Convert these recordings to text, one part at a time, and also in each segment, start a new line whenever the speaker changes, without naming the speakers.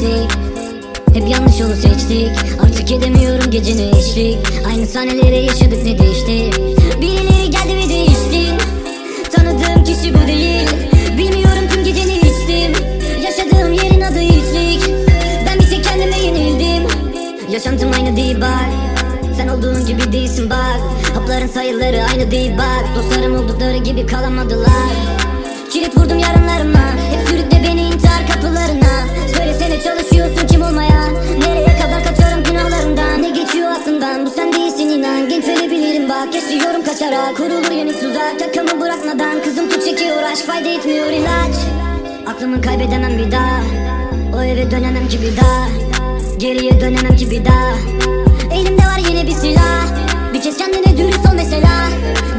Hep yanlış yolu seçtik. Artık edemiyorum gecene eşlik Aynı sahneleri yaşadık ne değişti? Birileri geldi ve değişti. Tanıdığım kişi bu değil. Bilmiyorum tüm geceni içtim. Yaşadığım yerin adı içlik. Ben bir tek kendime yenildim. Yaşantım aynı değil bak. Sen olduğun gibi değilsin bak. Hapların sayıları aynı değil bak. Dostlarım oldukları gibi kalamadılar. Kilit vurdum yarınlarıma. Hep bak yaşıyorum kaçarak Kurulur yeni tuzak. Takımı bırakmadan Kızım tut çekiyor aşk fayda etmiyor ilaç. Aklımı kaybedemem bir daha. O eve dönemem ki bir daha. Geriye dönemem ki bir daha. Elimde var yine bir silah. Bir kez kendine dürüst ol mesela.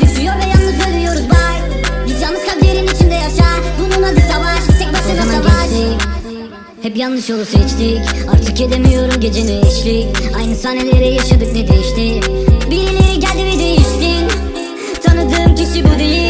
Düşüyor ve yalnız ölüyoruz bak Git yalnız kalplerin içinde yaşa. Bunun adı savaş. Tek başına savaş. hep yanlış yolu seçtik. Artık edemiyorum gecene eşlik. Aynı sahneleri yaşadık ne değişti bu değil.